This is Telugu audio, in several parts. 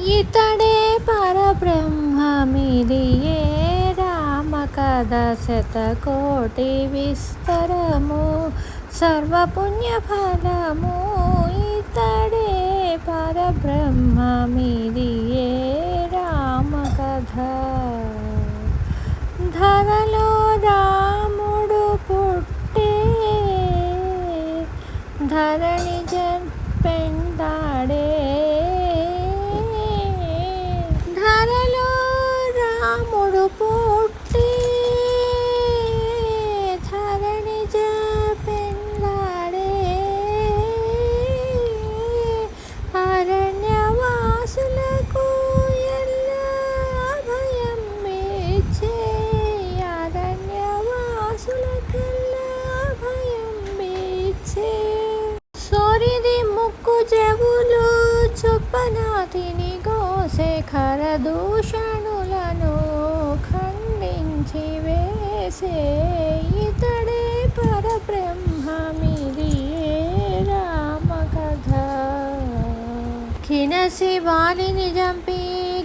ఇతడే పరబ్రహ్మమిదియే రామకథ శతకోటి విస్తరము సర్వపుణ్యఫలము ఇతడే పరబ్రహ్మమిదియే రామకథ ధరలో రాముడు పుట్టే ధర చొప్పనాతిని గోశేఖర దూషణులను ఖండించి వేసే ఇతడే పరబ్రహ్మమిది రామకథ. కినసి వాలిని చంపి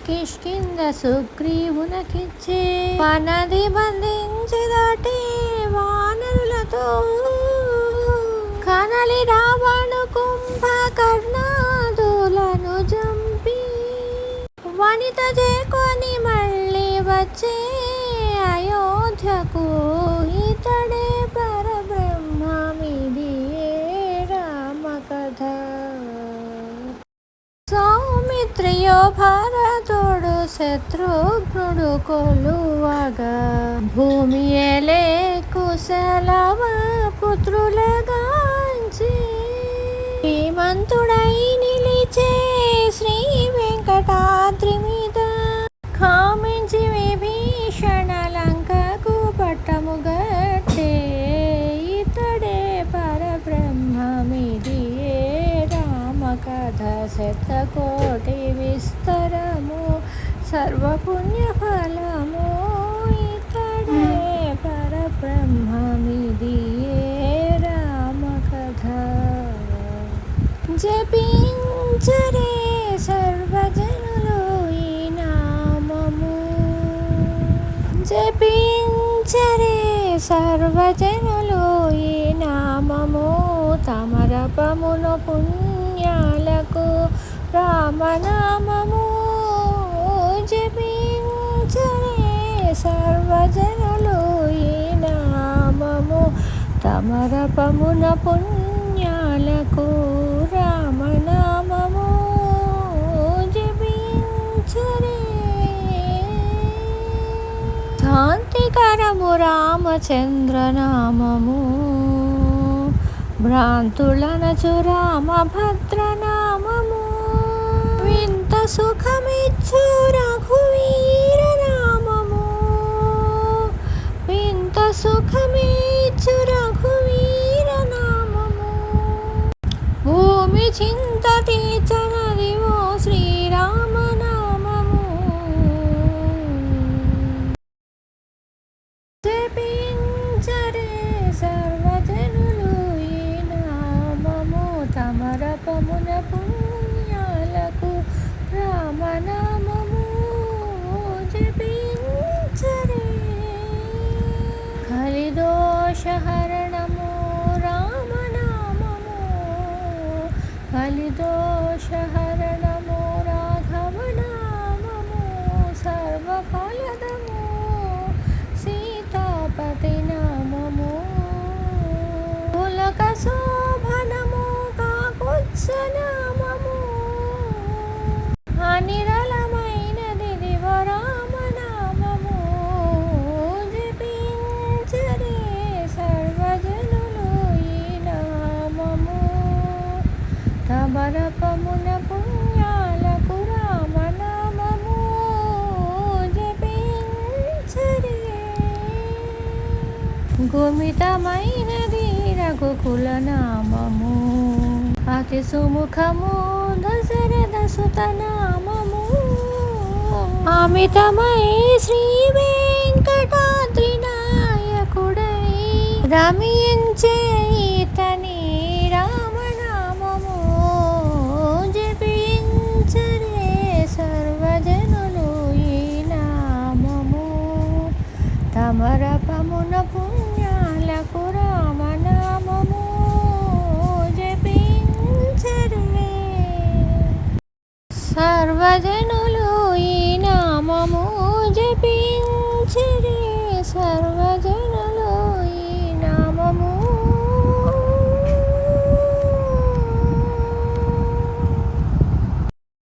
కిష్కింద సుగ్రీవునకిచ్చే పనది బంధించి దాటి వానరులతో. కనలి రావణు కుంభకర్ణ వనిత చేకొని మళ్ళీ వచ్చే అయోధ్యకు ఇతడే పరబ్రహ్మమిది రామకథ సౌమిత్రియో భారతుడు శత్రుఘ్నుడు కొలువగా భూమి ఎలే కుశలవ శతకోటి విస్తరము సర్వపుణ్యఫలము ఇతడే పరబ్రహ్మమిది రామకథ. జపించరే సర్వజనులు ఈ నామము. జపించరే సర్వజనులు ఈ నామము. తమరపమున పుణ్యాలకు రామనామము జపించనే సర్వజనులు ఈ నామము. తమరపమున పుణ్యాలకు రామనామము జపించరే శాంతికరము రామచంద్రనామము. భ్రాంతులనచు రామభద్రనామము. సుఖమిచ్చు రఘువీర నామము వింత సుఖమిచ్చు రఘువీర నామము. భూమి చింత తీర్చనది ఓ శ్రీ لی دو شهر సుశోభితమైనది రఘుకుల నామము అతి సుముఖము దశరథ సుత అమితమై శ్రీ వెంకటాద్రి నాయకుడై రమించే ఇతని రామనామము. జపించరే సర్వజనులు ఈ నామము. తమరపమునపు ಸರು